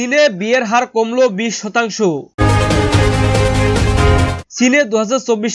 চীনে বিয়ের হার কমলো বিশ শতাংশ। চীনে দু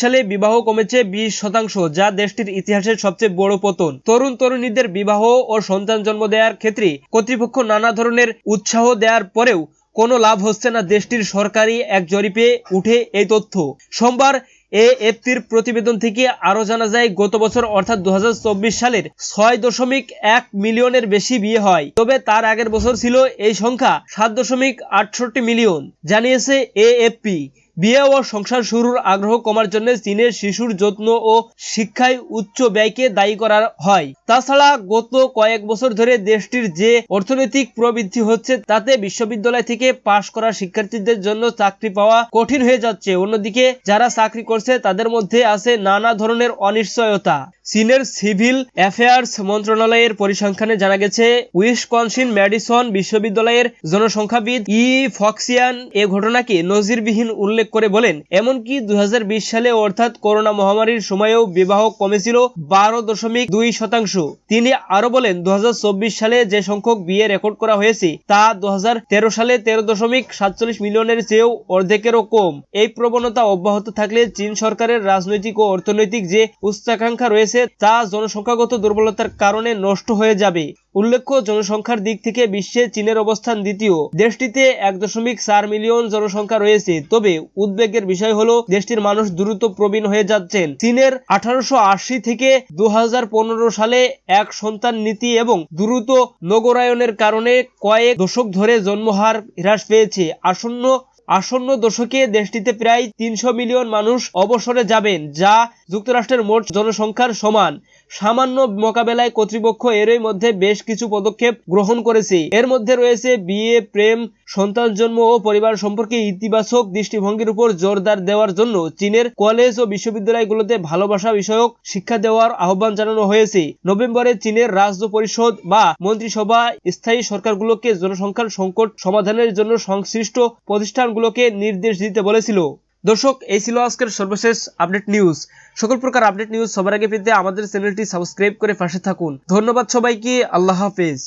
সালে বিবাহ কমেছে বিশ শতাংশ, যা দেশটির ইতিহাসের সবচেয়ে বড় পতন। তরুণ তরুণীদের বিবাহ ও সন্তান জন্ম দেওয়ার ক্ষেত্রে কর্তৃপক্ষ নানা ধরনের উৎসাহ দেওয়ার পরেও কোনো লাভ হচ্ছে না দেশটির সরকারি এক জরিপে উঠে এই তথ্য। সোমবার এএফপির প্রতিবেদন থেকে আরও জানা যায়, গত বছর অর্থাৎ দু হাজার চব্বিশ সালের ছয় দশমিক এক মিলিয়নের বেশি বিয়ে হয়। তবে তার আগের বছর ছিল এই সংখ্যা সাত দশমিক আটষট্টি মিলিয়ন, জানিয়েছে এএফপি। বিয়ে ও সংসার শুরুর আগ্রহ কমার জন্য চীনের শিশুর যত্ন ও শিক্ষায় উচ্চ ব্যয়কে দায়ী করা হয়। তাছাড়া গত কয়েক বছর ধরে দেশটির যে অর্থনৈতিক প্রবৃদ্ধি হচ্ছে, তাতে বিশ্ববিদ্যালয় থেকে পাশ করা শিক্ষার্থীদের জন্য চাকরি পাওয়া কঠিন হয়ে যাচ্ছে। অন্যদিকে, যারা চাকরি করছে, তাদের মধ্যে আছে নানা ধরনের অনিশ্চয়তা। চীনের সিভিল অ্যাফেয়ার্স মন্ত্রণালয়ের পরিসংখ্যানে জানা গেছে, উইসকনসিন ম্যাডিসন বিশ্ববিদ্যালয়ের জনসংখ্যাবিদ ই ফক্সিয়ান এ ঘটনাকে নজিরবিহীন উল্লেখ করে বলেন, এমনকি দুই সালে অর্থাৎ করোনা মহামারীর সময়েও বিবাহ কমেছিল বারো দশমিক দুই শতাংশ। তিনি আরও বলেন দু হাজার চব্বিশ সালে যে সংখ্যক বিয়ে রেকর্ড করা হয়েছে, তা দু হাজার তেরো সালে তেরো দশমিক সাতচল্লিশ মিলিয়নের চেয়েও অর্ধেকেরও কম। এই প্রবণতা অব্যাহত থাকলে চীন সরকারের রাজনৈতিক ও অর্থনৈতিক যে উচ্চাকাঙ্ক্ষা রয়েছে তা জনসংখ্যাগত দুর্বলতার কারণে নষ্ট হয়ে যাবে। উল্লেখ্য, জনসংখ্যার দিক থেকে বিশ্বে চীনের অবস্থান দ্বিতীয়। দেশটিতে এক দশমিক চার মিলিয়ন জনসংখ্যা রয়েছে। তবে উদ্বেগের বিষয় হলো, দেশটির মানুষ দ্রুত প্রবীণ হয়ে যাচ্ছেন। চীনের আঠারোশো আশি থেকে দু হাজার পনেরো সালে এক সন্তান নীতি এবং দ্রুত নগরায়নের কারণে কয়েক দশক ধরে জন্মহার হ্রাস পেয়েছে। আসন্ন আসন্ন দশকে দেশটিতে প্রায় তিনশো মিলিয়ন মানুষ অবসরে যাবেন, যা যুক্তরাষ্ট্রের মোট জনসংখ্যার সমান। সামান্য মোকাবেলায় কর্তৃপক্ষ এরই মধ্যে বেশ কিছু পদক্ষেপ গ্রহণ করেছে। এর মধ্যে রয়েছে বিয়ে, প্রেম সন্তান জন্ম ও পরিবার সম্পর্কে ইতিবাচক দৃষ্টিভঙ্গির উপর জোরদার দেওয়ার জন্য চীনের কলেজ ও বিশ্ববিদ্যালয়গুলোতে ভালোবাসা বিষয়ক শিক্ষা দেওয়ার আহ্বান জানানো হয়েছে। নভেম্বরে চীনের রাজ্য পরিষদ বা মন্ত্রিসভা স্থায়ী সরকারগুলোকে জনসংখ্যার সংকট সমাধানের জন্য সংশ্লিষ্ট প্রতিষ্ঠানগুলোকে নির্দেশ দিতে বলেছিল। দর্শক, এই ছিল আজকের সর্বশেষ আপডেট নিউজ। সকল প্রকার আপডেট নিউজ সবার আগে পেতে আমাদের চ্যানেলটি সাবস্ক্রাইব করে পাশে থাকুন। ধন্যবাদ সবাইকে, আল্লাহ হাফেজ।